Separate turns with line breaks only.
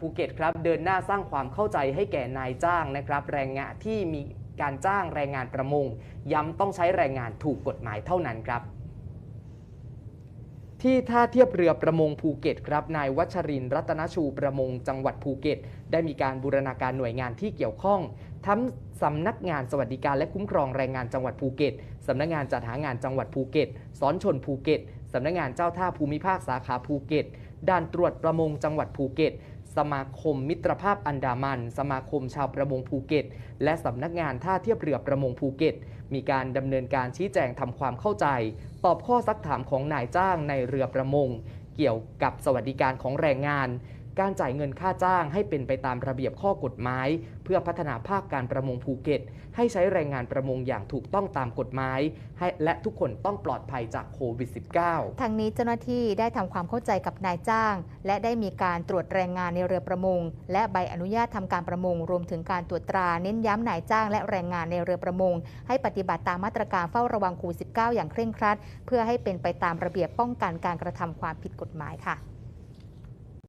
ภูเก็ตครับเดินหน้าสร้างความเข้าใจให้แก่นายจ้างนะครับแรงงานที่มีการจ้างแรงงานประมง ย้ำต้องใช้แรงงานถูกกฎหมายเท่านั้นครับที่ท่าเทียบเรือประมงภูเก็ตครับนายวัชรินร์รัตนชูประมงจังหวัดภูเก็ต ได้มีการบูรณาการหน่วยงานที่เกี่ยวข้องทั้งสำนักงานสวัสดิการและคุ้มครองแรงงานจังหวัดภูเก็ตสำนักงานจัดหางานจังหวัดภูเก็ตสอนชนภูเก็ตสำนักงานเจ้าท่าภูมิภาคสาขาภูเก็ตด่านตรวจประมงจังหวัดภูเก็ต สมาคมมิตรภาพอันดามัน สมาคมชาวประมงภูเก็ต และสำนักงานท่าเทียบเรือประมงภูเก็ต มีการดำเนินการชี้แจงทำความเข้าใจ ตอบข้อซักถามของนายจ้างในเรือประมง เกี่ยวกับสวัสดิการของแรงงาน การจ่ายเงินค่าจ้างให้เป็นไปตามระเบียบข้อกฎหมาย เพื่อพัฒนาภาคการประมงภูเก็ต ให้ใช้แรงงานประมงอย่างถูกต้องตามกฎหมายให้และทุกคนต้องปลอดภัยจากโควิด -19
ทางนี้เจ้าหน้าที่ได้ทำความเข้าใจกับนายจ้าง และได้มีการตรวจแรงงานในเรือประมง และใบอนุญาตทำการประมง รวมถึงการตรวจตราเน้นย้ำนายจ้าง และแรงงานในเรือประมง ให้ปฏิบัติตามมาตรการเฝ้าระวังโควิด -19 อย่างเคร่งครัด เพื่อให้เป็นไปตามระเบียบป้องกันการกระทำความผิดกฎหมายค่ะ